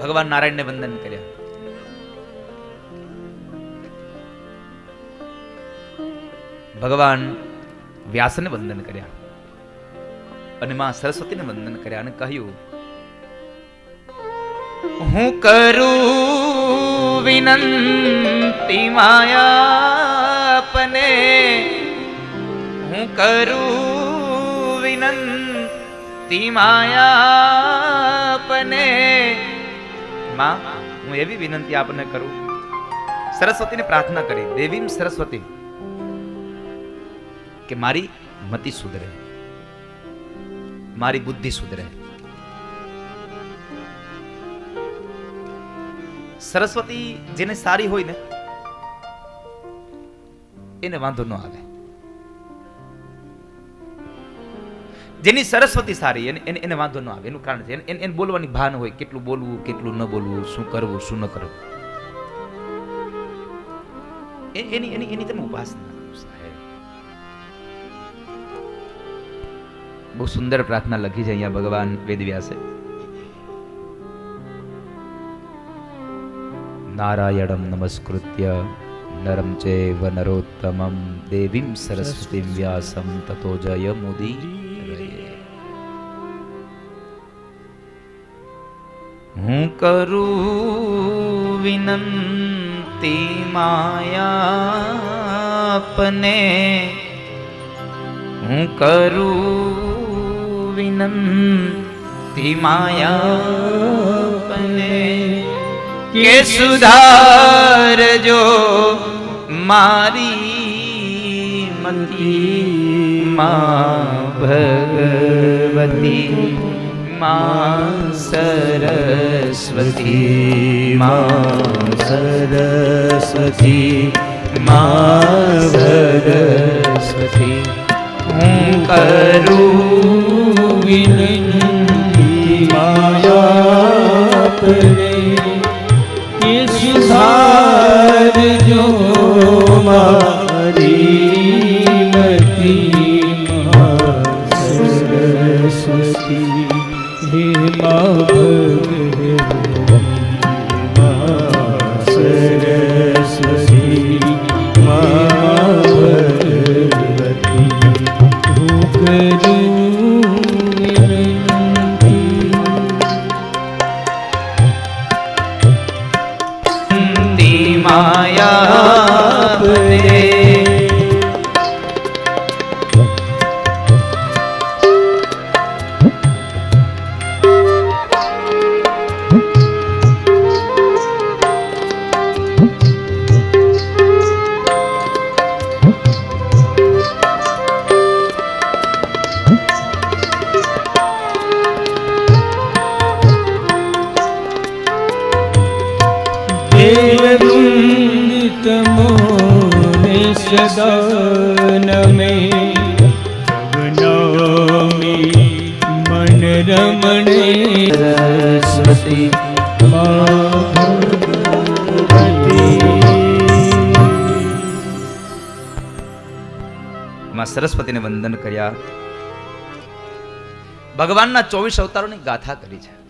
ભગવાન નારાયણને વંદન કર્યા. ભગવાન વ્યાસને વંદન કર્યા અને માં સરસ્વતીને વંદન કર્યા અને કહ્યું, હું કરું વિનંતી માયાપને, હું કરું વિનંતી માયાપને માં હું એવી વિનંતી આપને કરું. સરસ્વતીને પ્રાર્થના કરી, દેવીમ સરસ્વતી, કે મારી મતિ સુધરે મારી બુદ્ધિ સુધરે સરસ્વતી જેને સારી હોય ને, એને વાંધો ન આવે. જેની સરસ્વતી સારી એને એને વાંધો ન આવે. એનું કારણ છે એને એને- એને બોલવાની ભાન હોય કેટલું બોલવું કેટલું ન બોલવું શું કરવું શું ન કરવું. એની એની એની તમે ઉપાસના સાહેબ. બહુ સુંદર પ્રાર્થના લખી છે અહીંયા ભગવાન વેદવ્યાસે. નારાયણમ નમસ્કૃત્ય નરમ ચેવ નરોત્તમમ દેવીમ સરસ્વતીમ વ્યાસમ તતો જય મુદી કરું વિનંતી માયાપને હું કરું વિનંતી માયાપને કે સુધારજો મારી મતી મા ભગવતી મા સરસ્વતી મા સરસ્વતી મા સરસ્વતી હું કરું વિનંતી માયાપને હે માં સરસ્વતીને વંદન કર્યા. ભગવાનના ચોવીસ અવતારોની ગાથા કરી છે.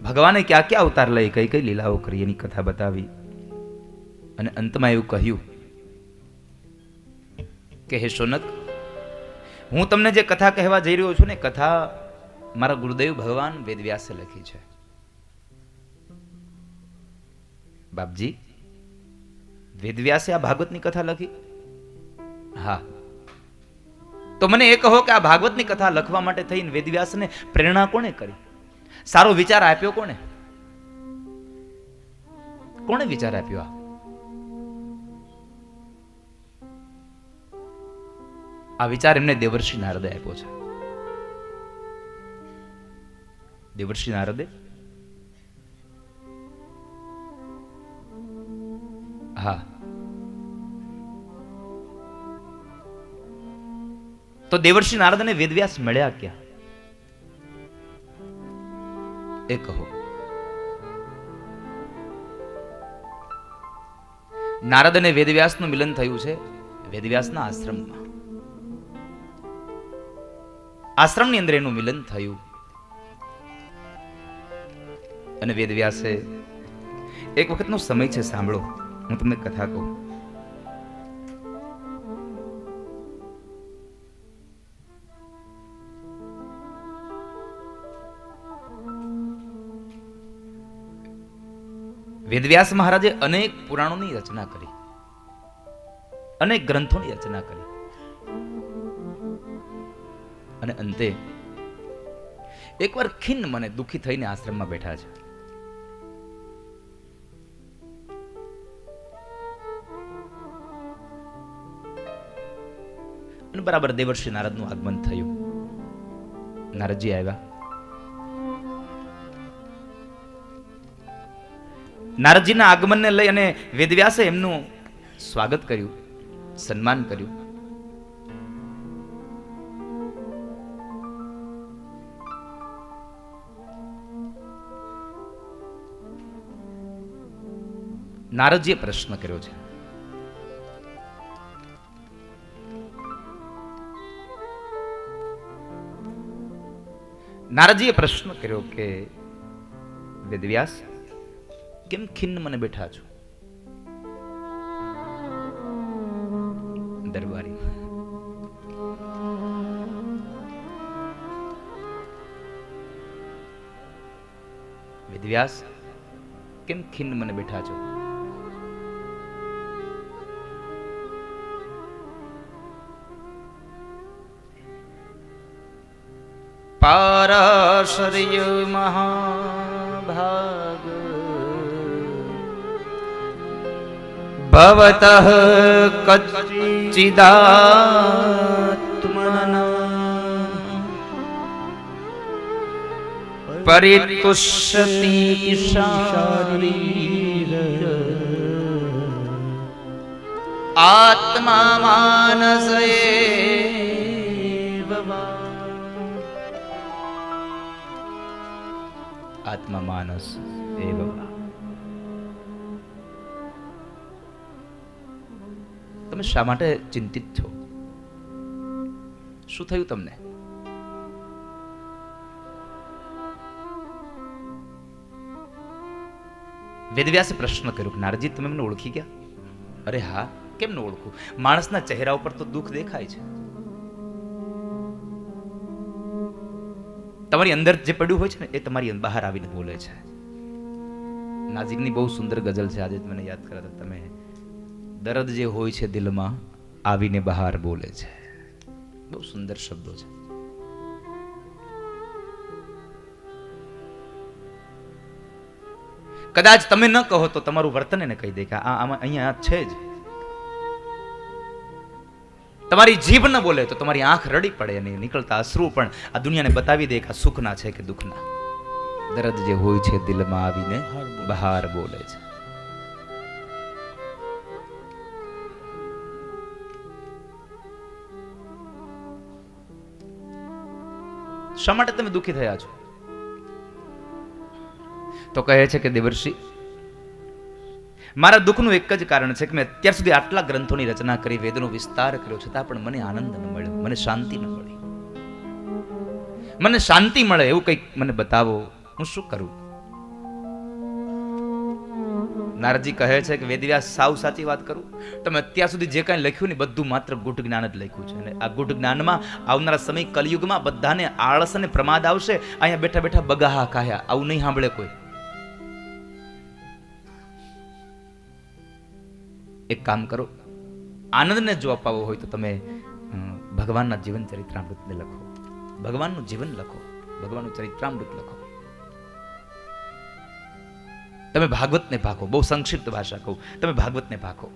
ભગવાને ક્યાં ક્યાં અવતાર લઈ કઈ કઈ લીલાઓ કરી એની કથા બતાવી. અને અંતમાં એવું કહ્યું. કે હે સોનક, હું તમને જે કથા કહેવા જઈ રહ્યો છું ને કથા મારા ગુરુદેવ ભગવાન વેદવ્યાસે લખી છે. બાપજી, વેદવ્યાસે આ ભાગવતની કથા લખી? હા. તો મને એ કહો કે આ ભાગવતની કથા લખવા માટે થઈને વેદવ્યાસને પ્રેરણા કોણે કરી? સારો વિચાર આપ્યો કોણે? કોણે વિચાર આપ્યો આ? આ વિચાર એમને દેવર્ષિ નારદે આપ્યો છે. દેવર્ષિ નારદે? હા. તો દેવર્ષિ નારદને વેદવ્યાસ મળ્યા ક્યાં? એ કહો. નારદ અને વેદવ્યાસનું મિલન થયું છે વેદવ્યાસના આશ્રમમાં. આશ્રમની અંદર એનું મિલન થયું. અને વેદવ્યાસે એક વખતનો સમય છે, સાંભળો, હું તમને કથા કહું. વેદવ્યાસ મહારાજે અનેક પુરાણોની રચના કરી. અનેક ગ્રંથોની રચના કરી. અને અંતે એકવાર ખિન્ન મને દુઃખી થઈને આશ્રમમાં બેઠા છે. અને બરાબર દેવર્ષિ નારદનું આગમન થયું. નારદજી આવ્યા. નારદજીના આગમનને લઈ અને વેદવ્યાસે એમનું સ્વાગત કર્યું, સન્માન કર્યું. નારદજીએ પ્રશ્ન કર્યો છે. નારદજીએ પ્રશ્ન કર્યો કે, વેદવ્યાસ કેમ ખિન્ન મને બેઠા છો? દરબારી. વિદ્યાસ કેમ ખિન્ન મને બેઠા છો? પારાશર્ય મહાભાગ ભવતઃ કચ્ચિદાત્મના પરિતુષ્યતિ શારીર આત્મા માનસ એવ વા. આત્મા માનસ તમે શા માટે ચિંતિત છો? શું થયું તમને? વેદવ્યાસે પ્રશ્ન કર્યો કે નારજી તમે મને ઓળખી ગયા? અરે હા, કેમ ન ઓળખું? માણસના ચહેરા ઉપર તો દુઃખ દેખાય છે. તમારી અંદર જે પડ્યું હોય છે ને, એ તમારી બહાર આવીને બોલે છે. નાજીકની બહુ સુંદર ગઝલ છે. આજે તમને મને યાદ કરાતા તમે દર્દ જે હોય છે દિલમાં આવીને બહાર બોલે છે. બહુ સુંદર શબ્દો છે. કદાચ તમે ન કહો તો તમારું વર્તન એને કહી દે કે આ આમાં અહીંયા છે જ. તમારી જીભ ન બોલે તો તમારી આંખ રડી પડે અને નીકળતા અશ્રુ પણ આ દુનિયાને બતાવી દે કે આ સુખના છે કે દુઃખના. દર્દ જે હોય છે દિલમાં આવીને બહાર બોલે છે. શા માટે તમે દુઃખી થયા છો? તો કહે છે કે દેવર્ષિ, મારા દુઃખનું એક જ કારણ છે કે મેં અત્યાર સુધી આટલા ગ્રંથોની રચના કરી, વેદનો વિસ્તાર કર્યો, છતાં પણ મને આનંદ ન મળ્યો, મને શાંતિ ન મળી. મને શાંતિ મળે એવું કંઈક મને બતાવો, હું શું કરું? નારદજી કહે છે કે વેદવ્યાસ સાવ સાચી વાત કરું? તમે અત્યાર સુધી જે કાંઈ લખ્યું ને બધું માત્ર ગુઢ જ્ઞાન જ લખ્યું છે. અને આ ગુઢ જ્ઞાનમાં આવનારા સમય કલયુગમાં બધાને આળસ અને પ્રમાદ આવશે. અહીંયા બેઠા બેઠા બગાહા કાયા આવું નહીં સાંભળે કોઈ. એક કામ કરો. આનંદને જો અપાવવો હોય તો તમે ભગવાનના જીવન ચરિત્રામૃતને લખો. ભગવાનનું જીવન લખો. ભગવાનનું ચરિત્રામૃત લખો. તમે ભાગવતને ભાખો બહુ સંક્ષિપ્ત ભાષા કહું, તમે ભાગવતને ભાખો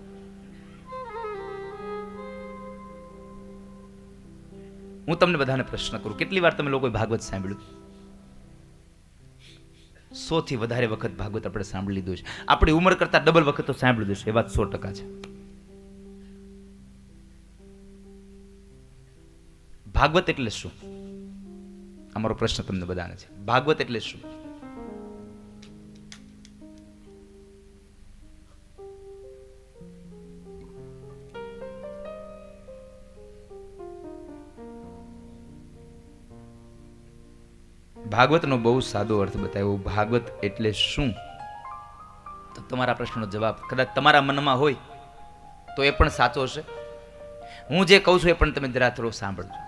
હું તમને બધાને પ્રશ્ન કરું, કેટલી વાર તમે લોકોએ ભાગવત સાંભળ્યું? સોથી વધારે વખત ભાગવત આપણે સાંભળી લીધું છે. આપણી ઉંમર કરતા ડબલ વખત તો સાંભળી લીધું એ વાત સો ટકા છે. ભાગવત એટલે શું? અમારો પ્રશ્ન તમને બધાને છે. ભાગવત એટલે શું? ભાગવતનો બહુ સાદો અર્થ બતાવ્યો. ભાગવત એટલે શું? તો તમારા પ્રશ્નનો જવાબ કદાચ તમારા મનમાં હોય તો એ પણ સાચો હશે. હું જે કહું છું એ પણ તમે જરા થોડો સાંભળજો.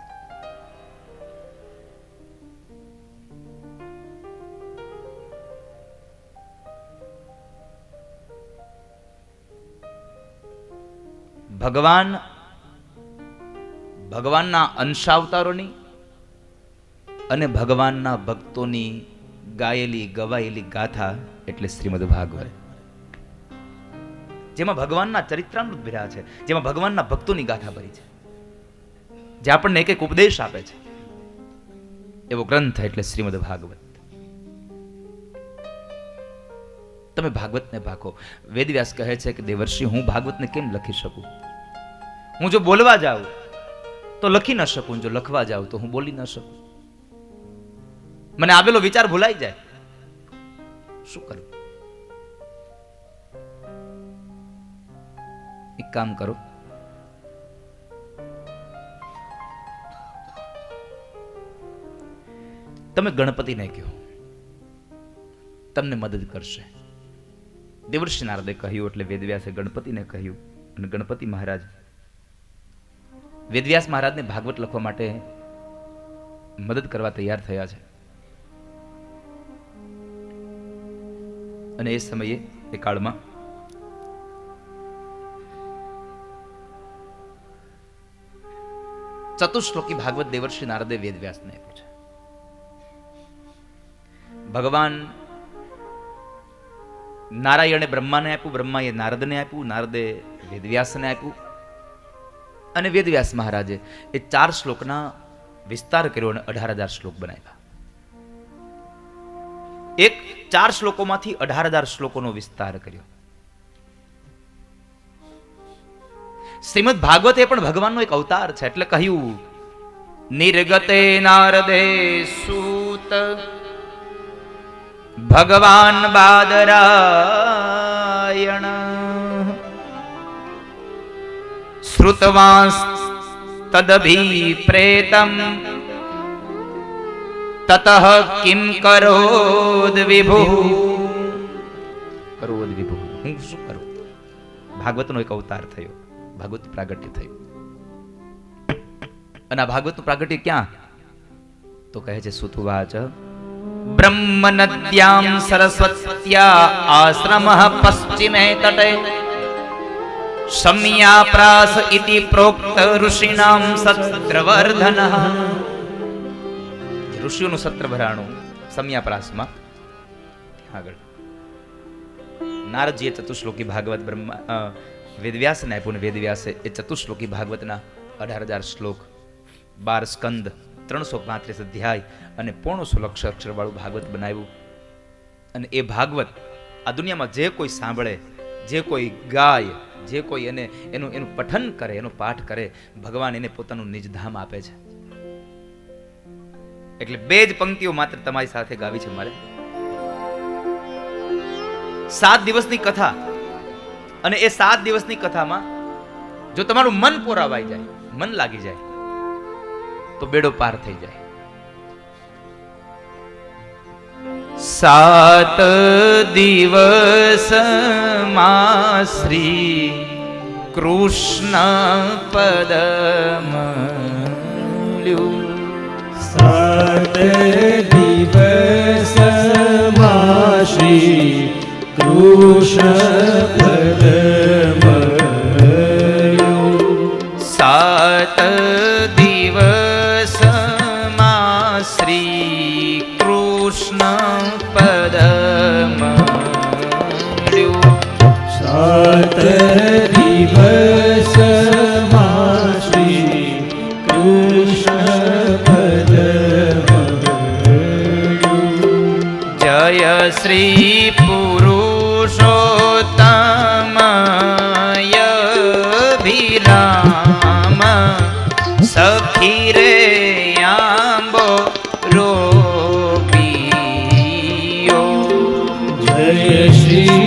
ભગવાન ભગવાનના અંશાવતારોની અને ભગવાનના ભક્તોની ગાયેલી, ગવાયેલી ગાથા એટલે શ્રીમદ ભાગવત જેમાં ભગવાનના ચરિત્રામૃત ભર્યા છે, જેમાં ભગવાનના ભક્તોની ગાથા ભરી છે. જે આપણને એક એક ઉપદેશ આપે છે. એવો ગ્રંથ એટલે શ્રીમદ ભાગવત તમે ભાગવતને ભાખો વેદવ્યાસ કહે છે કે, દેવર્ષિ, હું ભાગવતને કેમ લખી શકું? હું જો બોલવા જાઉં, તો લખી ન શકું, જો લખવા જાઉં, તો હું બોલી ન શકું. મને આવેલો વિચાર ભૂલાઈ જાય. શું કરું? એક કામ કરો. તમે ગણપતિને કહો. તમને મદદ કરશે. દેવર્ષિ નારદે કહ્યું એટલે વેદવ્યાસે ગણપતિને કહ્યું અને ગણપતિ મહારાજ વેદવ્યાસ મહારાજને ભાગવત લખવા માટે મદદ કરવા તૈયાર થયા છે. અને એ સમયે, એ કાળમાં. ચતુશ્લોકી ભાગવત દેવર્ષિ નારદે વેદવ્યાસને આપ્યું છે. ભગવાન નારાયણે બ્રહ્માને આપ્યું, બ્રહ્માએ નારદને આપ્યું, નારદે વેદવ્યાસને આપ્યું. અને વેદવ્યાસ મહારાજે એ ચાર શ્લોકના વિસ્તાર કર્યો અને અઢાર હજાર શ્લોક બનાવ્યા. ચાર શ્લોકોમાંથી અઢાર હજાર શ્લોકોનો વિસ્તાર કર્યો. શ્રીમદ ભાગવત એ પણ ભગવાનનો એક અવતાર છે, એટલે કહ્યું, નિર્ગતે નારદે સૂત, ભગવાન બાદરાયણ શ્રુતવાંસ તદભિપ્રેતમ તતઃ કિમ કરોદ વિભુ કરોદ વિભુ હું શું કરું ભાગવતનો એક અવતાર થયો ભાગવત પ્રાગટ્ય થયું અને આ ભાગવતનું પ્રાગટ્ય ક્યાં? તો કહે છે સુતુવાચ બ્રહ્મ નદ્યામ સરસ્વત્યા આશ્રમ પશ્ચિમે તટે શમ્યાપ્રાસ ઇતિ પ્રોક્ત ઋષિણામ સત્રવર્ધન ઋષિઓનું સત્ર ભરાણું સમયાપ્રાસમાં આગળ નારદજીએ ચતુશ્લોકી ભાગવત બ્રહ્મા વેદવ્યાસને આપ્યું ને વેદવ્યાસે એ ચતુશ્લોકી ભાગવતના અઢાર હજાર શ્લોક બાર સ્કંદ ત્રણસો પાંત્રીસ અધ્યાય અને પૂર્ણ સોળ અક્ષરવાળું ભાગવત બનાવ્યું અને એ ભાગવત આ દુનિયામાં જે કોઈ સાંભળે જે કોઈ ગાય જે કોઈ એને એનું એનું પઠન કરે એનો પાઠ કરે ભગવાન એને પોતાનું નિજધામ આપે છે એટલે બે જ પંક્તિઓ માત્ર તમારી સાથે ગાવી છે મારે. સાત દિવસની કથા અને એ સાત દિવસની કથામાં જો તમારું મન પોરાવાઈ જાય, મન લાગી જાય, તો બેડો પાર થઈ જાય. સાત દિવસમાં શ્રી કૃષ્ણ પદમલ્યું સાત દિવસમાં શ્રી કૃષ્ણ વિરામ સખી રે આંબો રોપિયો. જય શ્રી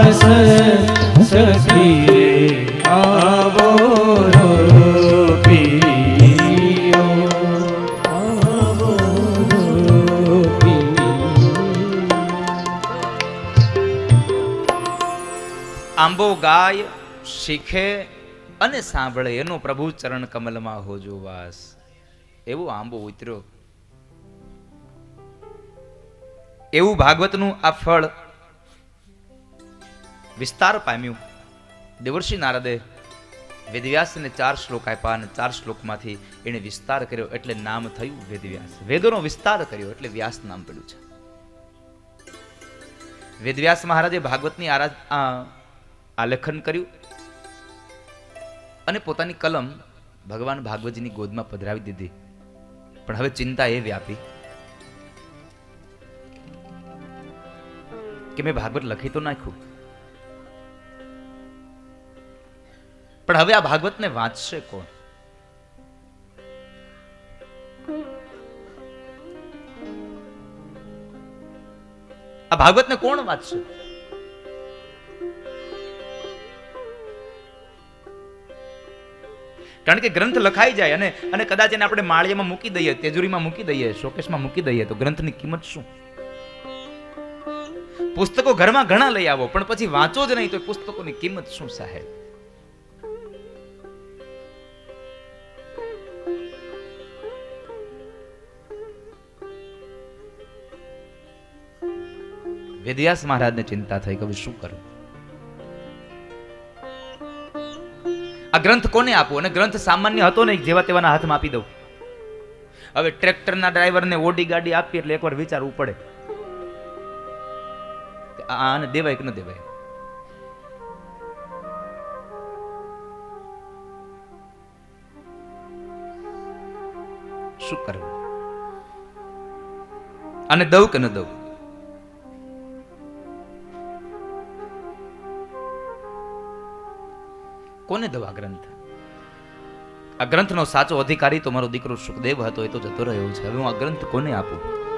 આંબો ગાય, શીખે અને સાંભળે, એનો પ્રભુ ચરણ કમલમાં હોજો વાસ. એવો આંબો ઉતર્યો. એવું ભાગવતનું આ ફળ વિસ્તાર પામ્યું. દેવર્ષિ નારદે વેદવ્યાસને ચાર શ્લોક આપ્યા અને ચાર શ્લોકમાંથી એણે વિસ્તાર કર્યો એટલે નામ થયું વેદવ્યાસ. વેદોનો વિસ્તાર કર્યો એટલે વ્યાસ નામ પડ્યું છે. વેદવ્યાસ મહારાજે ભાગવતની આલેખન કર્યું અને પોતાની કલમ ભગવાન ભાગવતજીની ગોદમાં પધરાવી દીધી. પણ હવે ચિંતા એ વ્યાપી કે મેં ભાગવત લખી તો નાખ્યું. પણ હવે આ ભાગવતને વાંચશે કોણ? આ ભાગવતને કોણ વાંચશે? કારણ કે ગ્રંથ લખાઈ જાય અને અને કદાચ એને આપણે માળિયામાં મૂકી દઈએ, તેજુરીમાં મૂકી દઈએ, શોકેશમાં મૂકી દઈએ, તો ગ્રંથની કિંમત શું? પુસ્તકો ઘરમાં ઘણા લઈ આવો, પણ પછી વાંચો જ નહીં તો પુસ્તકોની કિંમત શું સાહેબ? વેદવ્યાસ મહારાજને ચિંતા થઈ કે શું કરું? આ ગ્રંથ કોને આપો? અને ગ્રંથ સામાન્ય હતો નહીં, જેવા તેવાના હાથમાં આપી દઉં. હવે ટ્રેક્ટરના ડ્રાઈવરને ઓડી ગાડી આપી એટલે એકવાર વિચારવું પડે. આને દેવાય કે ન દેવાય? શું કરવું? અને દઉં કે ન દઉં? કોને દવા ગ્રંથ? આ ગ્રંથનો સાચો અધિકારી તો મારો દીકરો સુખદેવ હતો, એ તો જતો રહ્યો છે. હવે હું આ ગ્રંથ કોને આપું?